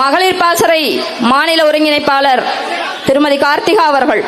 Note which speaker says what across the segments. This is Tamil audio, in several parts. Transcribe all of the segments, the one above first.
Speaker 1: மகளிர் பாசறை மாநில ஒருங்கிணைப்பாளர் திருமதி கார்த்திகா அவர்கள்.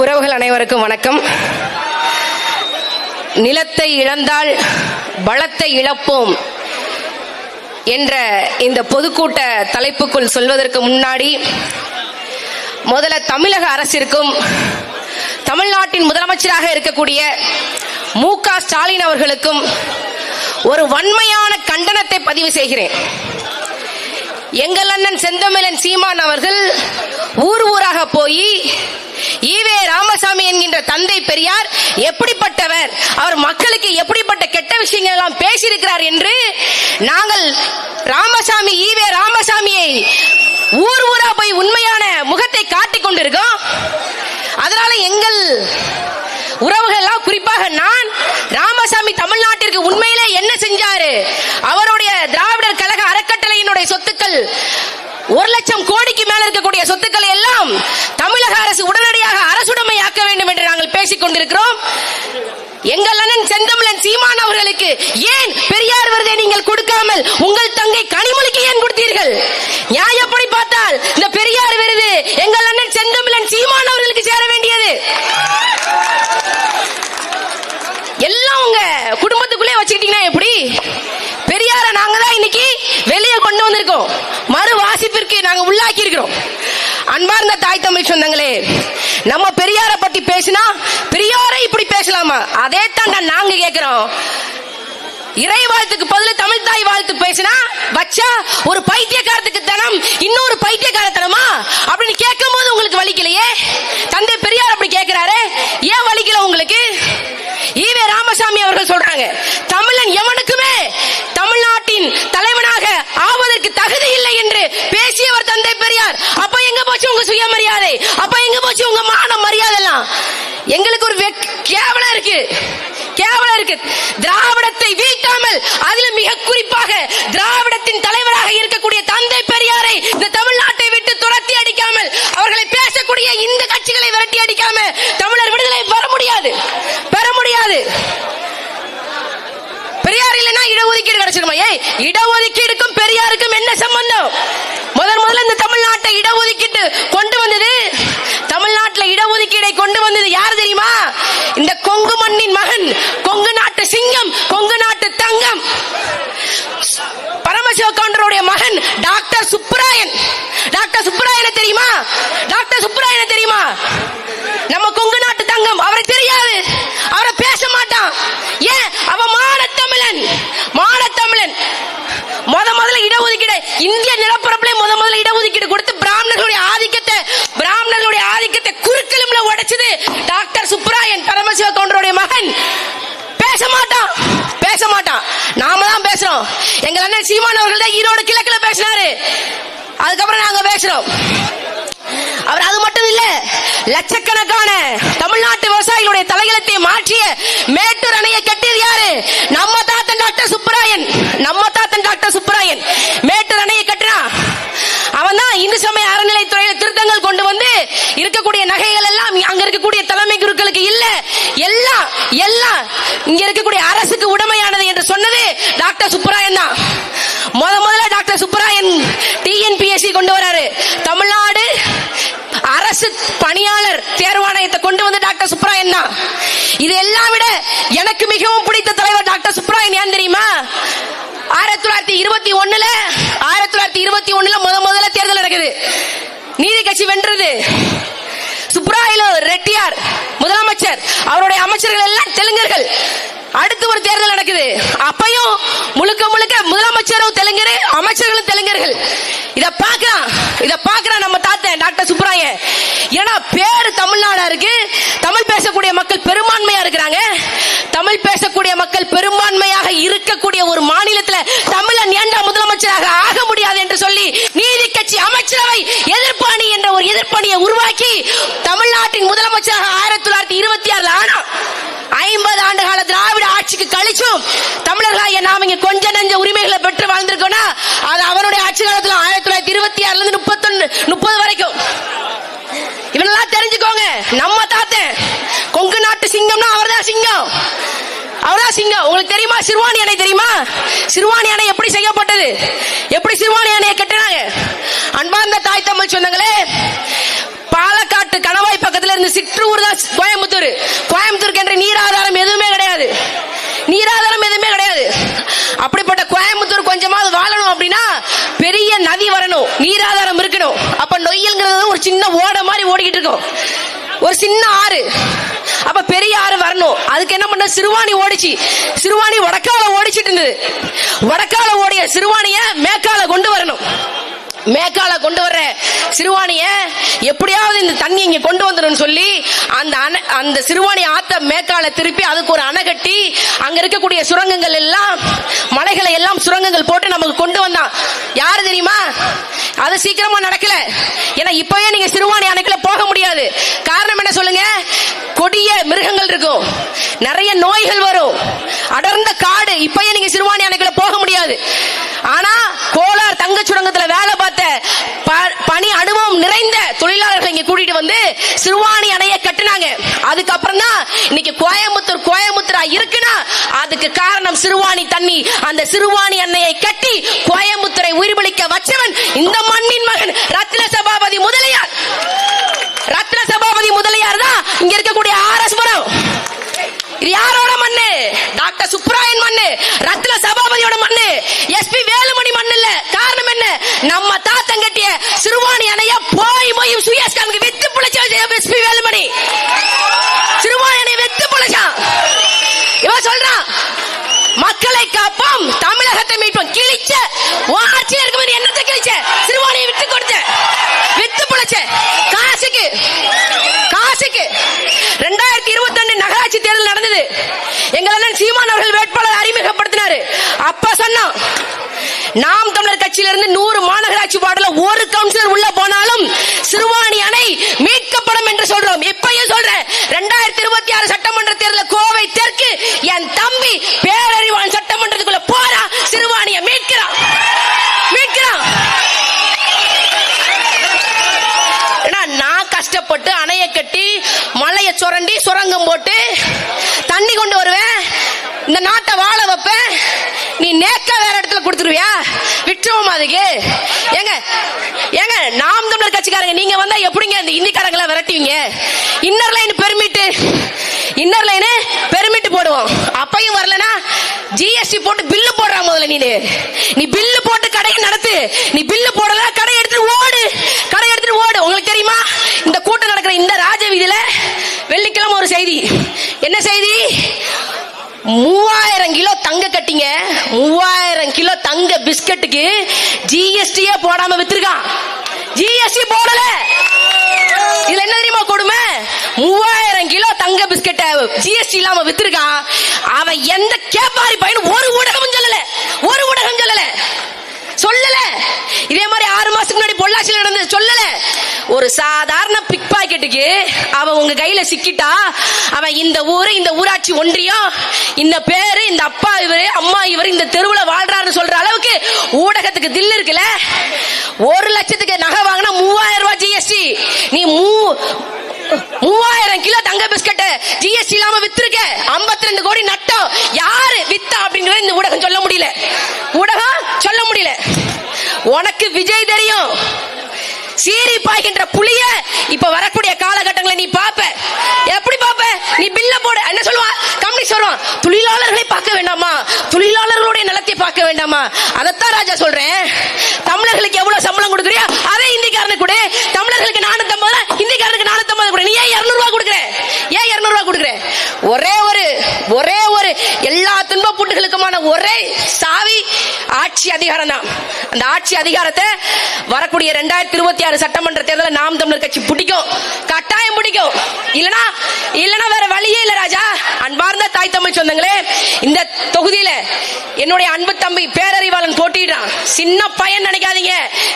Speaker 2: உறவுகள் அனைவருக்கும் வணக்கம். நிலத்தை இழந்தால் பலத்தை இழப்போம் என்ற இந்த பொதுக்கூட்ட தலைப்புக்குள் சொல்வதற்கு முன்னாடி முதல்ல தமிழக அரசிற்கும் தமிழ்நாட்டின் முதலமைச்சராக இருக்கக்கூடிய மு க ஸ்டாலின் அவர்களுக்கும் ஒரு வன்மையான கண்டனத்தை பதிவு செய்கிறேன். எங்கள் அண்ணன் செந்தமிழன் சீமான் அவர்கள் ஊர் ஊராக போய் ஈவே ராமசாமி என்கின்ற தந்தை பெரியார் எப்படிப்பட்டவர்? அவர் மக்களுக்கு எப்படிப்பட்ட கெட்ட விஷயங்கள் எல்லாம் பேசியிருக்கிறார் என்று நாங்கள் ராமசாமி ஈவே ராமசாமியை ஊர் ஊரா போய் உண்மையான முகத்தை காட்டிக் கொண்டிருக்கோம். அதனால எங்கள் உறவுகள் எல்லாம் குறிப்பாக நான் ராமசாமி தமிழ்நாட்டிற்கு உண்மையிலே என்ன செஞ்சாரு? அவர் சொத்துக்கள் ஒரு லட்சம் கோடிக்கு மேல இருக்கக்கூடிய சொத்துக்களை எல்லாம் தமிழக அரசு உடனடியாக அரசுடைமையாக்க வேண்டும் என்று நாங்கள் பேசிக் கொண்டிருக்கிறோம். எங்கள் அண்ணன் செந்தமிழன் சீமான் அவர்களுக்கு ஏன் பெரியார் விருதை நீங்கள் கொடுக்காமல் உங்கள் தங்கை கனிமொழிக்கு ஏன் கொடுத்தீர்கள்? நியாயப்படி பார்த்தால் இந்த பெரியார் விருது எங்கள் அண்ணன் செந்தமிழன் சீமான் அவர்களுக்கு சேர வேண்டியது. எல்லாம் உங்க குடும்பத்துக்குள்ளே வச்சுக்கிட்டீங்கன்னா எப்படி பெரியார நாங்க தான் இன்னைக்கு வெளியே மறு வாசிப்பிற்கு நாங்கள் உள்ளாக்கி இருக்கிறோம் அன்பார்ந்த தாய் தமிழ் சொந்தங்களே நம்ம பெரியாரை பற்றி பேசினா பெரியாரை இப்படி பேசலாமா? அதே தாண்டா நாங்க கேட்கிறோம் இறை வாழ்த்துக்கு பதில் தமிழ் தாய் வாழ்த்து பேசினா வச்சா ஒரு பைத்தியக்காரத்துக்கு தனம் இன்னொரு பைத்தியக்காரத்தனமா அப்படின்னு கேட்கும் போது உங்களுக்கு வலிக்கலையே தந்தை பெரியார் அப்படி கேட்கிறாரு ஏன் வலிக்கல உங்களுக்கு? ஈவே ராமசாமி அவர்கள் சொல்றாங்க தமிழன் எவனுக்கு தமிழ்நாட்டின் தலைவனாக ஆவதற்கு தகுதி இல்லை என்று பேசியவர் தந்தை பெரியார் அப்ப எங்க போச்சு உங்க சுயமரியாதை அப்ப எங்க போச்சு உங்க மான மரியாதை எல்லாம் எங்களுக்கு ஒரு கேவலம் இருக்கு. கேவலம் இருக்கு. திராவிடத்தை வீட்டாமல் அதுல மிக குறிப்பாக திராவிடத்தின் தலைவராக இருக்கக்கூடிய தந்தை பெரியாரை இந்த தமிழ்நாட்டை விட்டு துரத்தி அடிக்காமல் அவர்களை பேசக்கூடிய இந்த கட்சிகளை விரட்டி அடிக்காம தமிழர் விடுதலை பெற முடியாது. பெற முடியாது. பெரியார் இல்லைன்னா இடஒதுக்கீடு கிடைச்சிருமா? ஏய் இடஒதுக்கீடுக்கும் பெரியாருக்கும் என்ன சம்பந்தம்? முதல் முதல்ல இந்த தமிழ்நாட்டை இடஒதுக்கீட்டு கொண்டு வந்தது தமிழ்நாட்டுல இடஒதுக்கீடை கொண்டு யார் தெரியுமா? இந்த கொங்கு மண்ணின் மகன் கொங்கு நாட்டு சிங்கம் கொங்கு நாட்டு தங்கம் பரமசிவகவுண்டருடைய மகன் டாக்டர் சுப்பராயன் டாக்டர் சுப்பராயனை தெரியுமா டாக்டர் சுப்பராயனை தெரியுமா நம்ம கொங்கு நாட்டு தங்கம் அவரை தெரியாது அவரை பேச மாட்டான் ஏன் அவ மானத்தமிழன் மானத்தமிழன் முத முதல்ல இடஒதுக்கீடு இந்திய நிலப்பரப்புல முத முதல்ல இடஒதுக்கீடு கொடுத்து பிராமணர்களுடைய ஆதிக்கத்தை பிராமணர்களுடைய ஆதிக்கத்தை குறுக்கெலும்புல உடைச்சது டாக்டர் சுப்பராயன் பரமசிவ கவுண்டருடைய மகன் பேச மாட்டான் பேச மாட்டான் நாம தான் பேசுறோம் எங்க அண்ணன் சீமான் அவர்கள் தான் ஈரோடு கிழக்குல பேசினாரு. அதுக்கப்புறம் நாங்க பேசுறோம். அவர் அது மட்டும் இல்ல லட்சக்கணக்கான தமிழ்நாட்டு விவசாயிகளுடைய தலைகளத்தை மாற்றிய மேட்டூர் அணையை கட்டியது யாரு? நம்ம தாத்தன் டாக்டர் சுப்பராயன். நம்ம தாத்தன் டாக்டர் சுப்பராயன். மேட்டூர் அணையை கட்டினா அவன் தான் இந்து சமய அறநிலைத்துறையில திருத்தங்கள் கொண்டு வந்து இருக்கக்கூடிய நகைகள் எல்லாம் அங்க இருக்கக்கூடிய தலைமை குருக்களுக்கு இல்ல. எல்லாம் எல்லாம் இங்க இருக்கக்கூடிய அரசுக்கு உடமையானது என்று சொன்னது டாக்டர் சுப்பராயன் முத முதல்ல டாக்டர் சுப்பராயன் டிஎன்பிஎஸ்சி கொண்டு வராரு. தமிழ்நாடு அரசு பணியாளர் தேர்வாணையத்தை கொண்டு வந்து டாக்டர் சுப்ராயன் தான். இது எல்லாம் விட எனக்கு மிகவும் பிடித்த தலைவர் டாக்டர் சுப்ராயன் ஏன் தெரியுமா? ஆயிரத்தி தொள்ளாயிரத்தி இருபத்தி ஒண்ணுல ஆயிரத்தி தொள்ளாயிரத்தி இருபத்தி ஒண்ணுல முத முதல்ல தேர்தல் நடக்குது. நீதி கட்சி வென்றது. சுப்ராயிலோ ரெட்டியார் முதலமைச்சர் அவருடைய அமைச்சர்கள் எல்லாம் தெலுங்கர்கள். அடுத்து ஒரு தேர்தல் நடக்குது. முழுக்க முழுக்க முதலமைச்சரும் தெலுங்கரு அமைச்சர்களும் தெலுங்கர்கள். இத பாக்குறான் இத பாக்குறான் நம்ம தாத்தன் டாக்டர் சுப்ராய ஏன்னா பேரு தமிழ்நாடா இருக்கு. தமிழ் பேசக்கூடிய மக்கள் பெரும்பான்மையா இருக்கிறாங்க. தமிழ் பேசக்கூடிய மக்கள் பெரும்பான்மையாக இருக்கக்கூடிய ஒரு மாநிலத்துல தமிழன் ஏண்டா முதலமைச்சராக ஆக முடியாது என்று சொல்லி நீதி கட்சி அமைச்சரவை எதிர்ப்பாணி என்ற ஒரு எதிர்ப்பணியை உருவாக்கி தமிழ்நாட்டின் முதலமைச்சராக ஆயிரத்தி தொள்ளாயிரத்தி இருபத்தி ஆறுல ஆனா ஐம்பது ஆண்டு கால திராவிட ஆட்சிக்கு கழிச்சும் தமிழர்களாக நாம் இங்க கொஞ்ச நஞ்ச உரிமைகளை பெற்று வாழ்ந்திருக்கோம்னா அது அவருடைய ஆட்சி காலத்துல ஆயிரத்தி தொள்ளாயிரத்தி இருபத்தி ஆறுல இருந்து முப்பத்தொன்னு முப்பது வரைக்கும். இவனெல்லாம் தெரிஞ்சுக்கோங்க. நம்ம தாத்தன் கொங்கு நாட்டு சிங்கம்னா அவர்தான் சிங்கம். அவர்தான் சிங்கம். உங்களுக்கு தெரியுமா சிறுவாணி அணை தெரியுமா? சிறுவாணி அணை எப்படி செய்யப்பட்டது? எப்படி சிறுவாணி அணையை கட்டினாங்க? அன்பார்ந்த தாய் தமிழ் சொந்தங்களே பாலக்காட்டு கணவாய் இருந்து சிற்றூர் தான் கோயம்புத்தூர். கோயம்புத்தூருக்கு என்ற நீராதாரம் எதுவுமே கிடையாது. நீராதாரம் எதுவுமே கிடையாது. அப்படிப்பட்ட கோயம்புத்தூர் கொஞ்சமாவது வாழணும் அப்படின்னா பெரிய நதி வரணும். நீராதாரம் இருக்கணும். அப்ப நொய்யல்ங்கிறது ஒரு சின்ன ஓட மாதிரி ஓடிக்கிட்டு இருக்கும். ஒரு சின்ன ஆறு. அப்ப பெரிய ஆறு வரணும். அதுக்கு என்ன பண்ண சிறுவாணி ஓடிச்சு. சிறுவாணி வடக்கால ஓடிச்சிட்டு இருந்தது. வடக்கால ஓடிய சிறுவாணிய மேக்கால கொண்டு வரணும். மேக்கால கொண்டு வர்ற சிறுவாணிய எப்படியாவது இந்த தண்ணி இங்க கொண்டு வந்துடும் சொல்லி அந்த அணை அந்த சிறுவாணி ஆத்த மேக்கால திருப்பி அதுக்கு ஒரு அணை கட்டி அங்க இருக்கக்கூடிய சுரங்கங்கள் எல்லாம் மலைகளை எல்லாம் சுரங்கங்கள் போட்டு நமக்கு கொண்டு வந்தான். யாரு தெரியுமா? அது சீக்கிரமா நடக்கல. ஏன்னா இப்பவே நீங்க சிறுவாணி அணைக்குள்ள போக முடியாது. காரணம் என்ன சொல்லுங்க? கொடிய மிருகங்கள் இருக்கும். நிறைய நோய்கள் வரும். அடர்ந்த காடு. இப்பயே நீங்க சிறுவாணி அணைக்குள்ள போக முடியாது. ஆனா கோலார் தங்க சுரங்கத்துல கூட்டிட்டு வந்து சிறுவாணி அணையை கட்டினாங்க. அதுக்கப்புறம் தான் இன்னைக்கு கோயம்புத்தூர் கோயம்புத்தூரா இருக்குன்னா அதுக்கு காரணம் சிறுவாணி தண்ணி. அந்த சிறுவாணி அன்னையை கட்டி கோயம்புத்தூரை உயிர்பலிக்க வச்சவன் இந்த மண்ணின் மகன் ரத்ன சபாபதி முதலியார். ரத்ன சபாபதி முதலியார் தான் இங்க இருக்கக்கூடிய ஆர்எஸ் புரம். யாரோட மண்ணு? டாக்டர் சுப்ராயன் மண்ணு. ரத்ன சபாபதியோட மண்ணு. எஸ்பி வேலுமணி மண்ணு இல்ல. காரணம் என்ன? நம்ம தாத்தன் கட்டிய சிறுவாணி அணைய போய் போய் சுயஸ்கானுக்கு வித்து பிழைச்ச எஸ்பி வேலுமணி சிறுவாணி அணை வித்து பிழைச்சான் இவன் சொல்றான் மக்களை காப்போம் தமிழகத்தை மீட்போம் கிழிச்ச உன் ஆட்சியில் இருக்கும்போது என்னத்தை கிழிச்ச சிறுவாணியை விட்டு கொடுத்த வித்து பிழைச்ச காசுக்கு காசுக்கு ரெண்டாயிரத்தி இருபத்தி ரெண்டு நகராட்சி தேர்தல் நடந்தது எங்கள் அண்ணன் சீமான் அவர்கள் வேட்பாளர் அறிமுகப்படுத்தினாரு அப்ப சொன்னோம். நாம் தமிழர் கட்சியில இருந்து நூறு மாநகராட்சி வார்டுல ஒரு கவுன்சிலர் உள்ள போனாலும் சிறுவாணி அணை மீட்கப்படும் என்று சொல்றோம். இப்பயும் சொல்றேன். ரெண்டாயிரத்தி இருபத்தி ஆறு சட்டமன்ற தேர்தல கோவை தெற்கு என் தம்பி பேரறிவான் சட்டமன்றத்துக்குள்ள போறா சிறுவாணிய மீட்கிறான். மீட்கிறான். நான் கஷ்டப்பட்டு அணையை கட்டி மலையை சுரண்டி சுரங்கம் போட்டு இந்த நாட்டை வாழ வைப்பேன். நீ நேக்க வேற இடத்துல கொடுத்துருவியா? விட்டுருவோம் அதுக்கு? ஏங்க ஏங்க நாம் தமிழர் கட்சிக்காரங்க நீங்க வந்தா எப்படிங்க இந்த இந்திக்காரங்களை விரட்டுவீங்க? Inner line permit inner line permit போடுவோம். அப்பையும் வரலனா ஜிஎஸ்டி போட்டு பில்லு போடுற முதல்ல நீ நீ பில்லு போட்டு கடையை நடத்து. நீ பில்லு போடல கடை எடுத்துட்டு ஓடு. கடை எடுத்துட்டு ஓடு. உங்களுக்கு தெரியுமா? இந்த கூட்டம் நடக்கிற இந்த ராஜ வீதியில வெள்ளிக்கிழமை ஒரு செய்தி. என்ன செய்தி? மூவாயிரம் கிலோ தங்க கட்டிங்க. மூவாயிரம் கிலோ தங்க பிஸ்கட்டுக்கு ஜிஎஸ்டியே போடாம வித்துருக்கான். ஜிஎஸ்டி போடல. இதுல என்ன தெரியுமா கொடுமை? மூவாயிரம் கிலோ தங்க பிஸ்கட்டை ஜிஎஸ்டி இல்லாம வித்துருக்கான். அவன் எந்த கேப்பாரி பையன் ஒரு ஊடகமும் சொல்லல. ஒரு ஊடகம் சொல்லல. சொல்லல. இதே மாதிரி ஆறு மாசத்துக்கு முன்னாடி பொள்ளாச்சியில் நடந்து சொல்லல. ஒரு சாதாரண பிக் பாக்கெட்டுக்கு அவன் உங்க கையில சிக்கிட்டா அவன் இந்த ஊரு இந்த ஊராட்சி ஒன்றியம் இந்த பேரு இந்த அப்பா இவரு அம்மா இவரு இந்த தெருவுல வாழ்றாருன்னு சொல்ற அளவுக்கு ஊடகத்துக்கு தில் இருக்குல்ல? ஒரு லட்சத்துக்கு நகை வாங்கினா மூவாயிரம் ரூபாய் ஜிஎஸ்டி நீ மூ மூவாயிரம் கிலோ தங்க பிஸ்கட் ஜிஎஸ்டி இல்லாம வித்திருக்க. 52 ரெண்டு கோடி நட்டம். யாரு வித்தா அப்படிங்கிற இந்த ஊடகம் சொல்ல முடியல ஊடகம் சொல்ல முடியல உனக்கு விஜய் தெரியும். சீரி பாய்கின்ற புளிய இப்ப வரக்கூடிய காலகட்டங்களை நீ பாப்ப. எப்படி பாப்ப? நீ பில்ல போட. என்ன சொல்லுவான் கம்பெனி சொல்லுவான் தொழிலாளர்களை பார்க்க வேண்டாமா? தொழிலாளர்களுடைய நிலத்தை பார்க்க வேண்டாமா? அதைத்தான் ராஜா சொல்றேன். தமிழர்களுக்கு எவ்வளவு சம்பளம் கொடுக்குறியோ அதே இந்திக்காரனுக்கு கொடு. தமிழர்களுக்கு நானூத்தி ஐம்பது இந்திக்காரனுக்கு நானூத்தி ஐம்பது கொடு நீ ஏன் இருநூறு ரூபாய் கொடுக்குற? ஏன் இருநூறு ரூபாய் கொடுக்குற? ஒரே ஒரு ஒரே ஒரு அவர்களுக்குமான ஒரே சாவி ஆட்சி அதிகாரம் தான். அந்த ஆட்சி அதிகாரத்தை வரக்கூடிய ரெண்டாயிரத்தி இருபத்தி ஆறு சட்டமன்ற தேர்தலில் நாம் தமிழர் கட்சி பிடிக்கும். கட்டாயம் பிடிக்கும். இல்லனா இல்லனா வேற வழியே இல்ல ராஜா. அன்பார்ந்த தாய் தமிழ் சொந்தங்களே இந்த தொகுதியில என்னுடைய அன்பு தம்பி பேரறிவாளன் போட்டிடுறான் சின்ன பையன் நினைக்காதீங்க.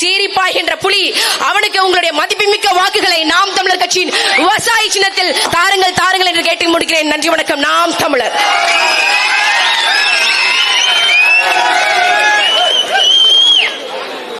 Speaker 2: சீரிப்பாய்கின்ற புலி அவனுக்கு உங்களுடைய மதிப்புமிக்க வாக்குகளை நாம் தமிழர் கட்சியின் விவசாயி சின்னத்தில் தாருங்கள் தாருங்கள் என்று கேட்டு முடிக்கிறேன். நன்றி வணக்கம். நாம் தமிழர்.